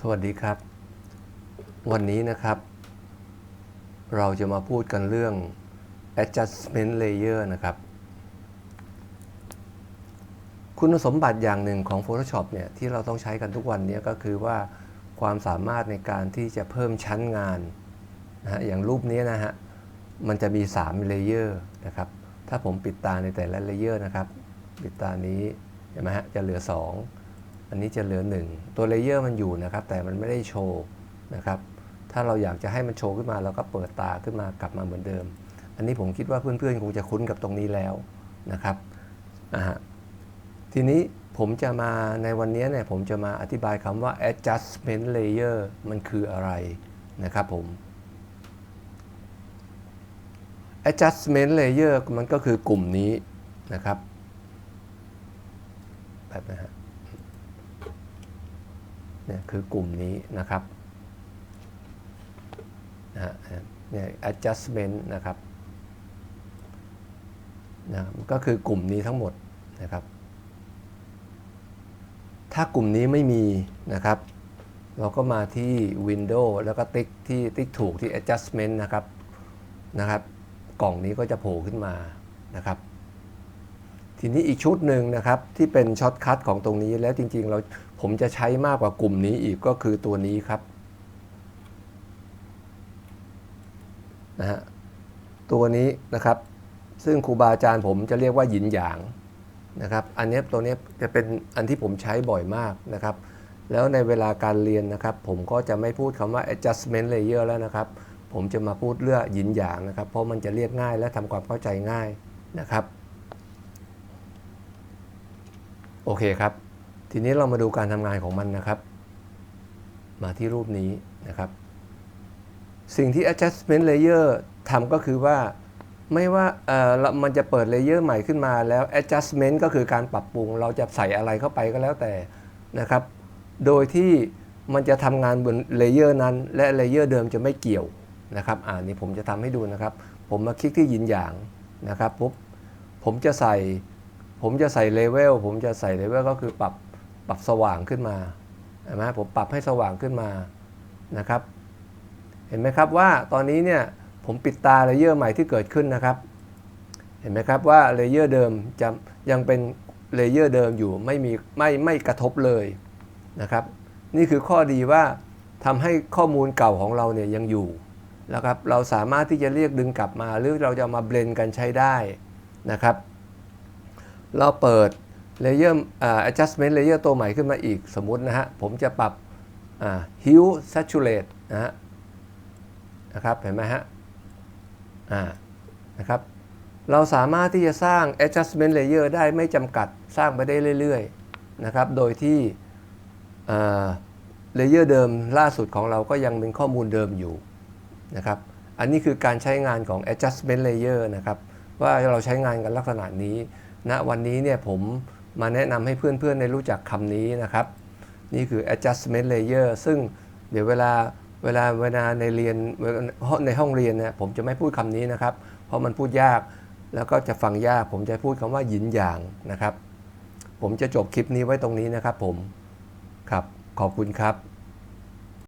สวัสดีครับ วันนี้นะครับ เราจะมาพูดกันเรื่อง adjustment layer นะครับ คุณสมบัติอย่างหนึ่งของ Photoshop เนี่ย ที่เราต้องใช้กันทุกวันนี้ก็คือว่าความสามารถในการที่จะเพิ่มชั้นงานนะฮะอย่างรูปนี้นะฮะ มันจะมี3 layer นะครับ ถ้าผมปิดตาในแต่ละ layer นะครับ ปิดตานี้เห็นไหมฮะจะเหลือ 2 อันนี้จะเหลือ 1 ตัวเลเยอร์มันอยู่นะครับ แต่มันไม่ได้โชว์นะครับ ถ้าเราอยากจะให้มันโชว์ขึ้นมาเราก็เปิดตาขึ้นมากลับมาเหมือนเดิม อันนี้ผมคิดว่าเพื่อนๆคงจะคุ้นกับตรงนี้แล้วนะครับอ่าฮะทีนี้ผมจะมาในวันนี้เนี่ยผมจะมาอธิบายคำว่า adjustment layer มันคืออะไรนะครับผม adjustment layer มันก็คือกลุ่มนี้นะครับแบบนะฮะ เนี่ยคือกลุ่มนี้นะครับนะฮะเนี่ย adjustment นะครับนะก็คือกลุ่มนี้ทั้งหมดนะครับ ถ้ากลุ่มนี้ไม่มีนะครับ เราก็มาที่ Windows แล้วก็ติ๊กที่ติ๊กถูกที่ adjustment นะครับนะครับ กล่องนี้ก็จะโผล่ขึ้นมานะครับ ทีนี้อีกชุดหนึ่งนะครับที่เป็นช็อตคัทของตรงนี้แล้วจริง ๆ เรา ผมจะใช้มากกว่ากลุ่มนี้อีกก็คือตัวนี้ครับนะฮะตัวนี้นะครับ ซึ่งครูบาอาจารย์ผมจะเรียกว่าหยินหยางนะครับ อันนี้ตัวนี้จะเป็นอันที่ผมใช้บ่อยมากนะครับ แล้วในเวลาการเรียนนะครับ ผมก็จะไม่พูดคำว่า adjustment layer แล้วนะครับ ผมจะมาพูดเรื่องหยินหยางนะครับ เพราะมันจะเรียกง่ายและทำความเข้าใจง่ายนะครับ โอเคครับ ทีนี้เรามาดูการทำงานของมันนะครับ มาที่รูปนี้นะครับ สิ่งที่ adjustment layer ทำก็คือว่าไม่ว่าเออมันจะเปิดเลเยอร์ใหม่ขึ้นมาแล้ว adjustment ก็คือการปรับปรุง เราจะใส่อะไรเข้าไปก็แล้วแต่นะครับ โดยที่มันจะทำงานบนเลเยอร์นั้น และเลเยอร์เดิมจะไม่เกี่ยวนะครับอ่านี่ผมจะทำให้ดูนะครับ ผมมาคลิกที่ยินหยางนะครับปุ๊บผมจะใส่ ผมจะใส่เลเวลผมจะใส่เลเวลก็คือปรับ ปรับสว่างขึ้นมาเห็นไหมผมปรับให้สว่างขึ้นมานะครับ เห็นไหมครับว่าตอนนี้เนี่ยผมปิดตาเลเยอร์ใหม่ที่เกิดขึ้นนะครับ เห็นไหมครับว่าเลเยอร์เดิมจะยังเป็นเลเยอร์เดิมอยู่ไม่มีไม่ไม่กระทบเลยนะครับ นี่คือข้อดีว่าทำให้ข้อมูลเก่าของเราเนี่ยยังอยู่นะครับเราสามารถที่จะเรียกดึงกลับมา หรือเราจะมาเบลนกันใช้ได้นะครับ เราเปิด layer อ่า adjustment layer ตัวใหม่ขึ้นมาอีกสมมุตินะฮะ ผมจะปรับ hue saturate นะฮะนะครับเห็นไหมฮะอ่านะครับเราสามารถที่จะสร้าง adjustment layer ได้ไม่จำกัดสร้างไปได้เรื่อยๆนะครับโดยที่อ่า layer เดิมล่าสุดของเราก็ยังเป็นข้อมูลเดิมอยู่นะครับอันนี้คือการใช้งานของ adjustment layer นะครับว่าเราใช้งานกันลักษณะนี้ณวันนี้เนี่ยผม มาแนะนำให้เพื่อนๆได้รู้จักคำนี้นะครับ นี่คือ adjustment layer ซึ่งเดี๋ยวเวลาเวลาเวลาในเรียนในห้องเรียนเนี่ยผมจะไม่พูดคำนี้นะครับ เพราะมันพูดยากแล้วก็จะฟังยาก ผมจะพูดคำว่าหยินหยางนะครับ ผมจะจบคลิปนี้ไว้ตรงนี้นะครับผมครับขอบคุณครับ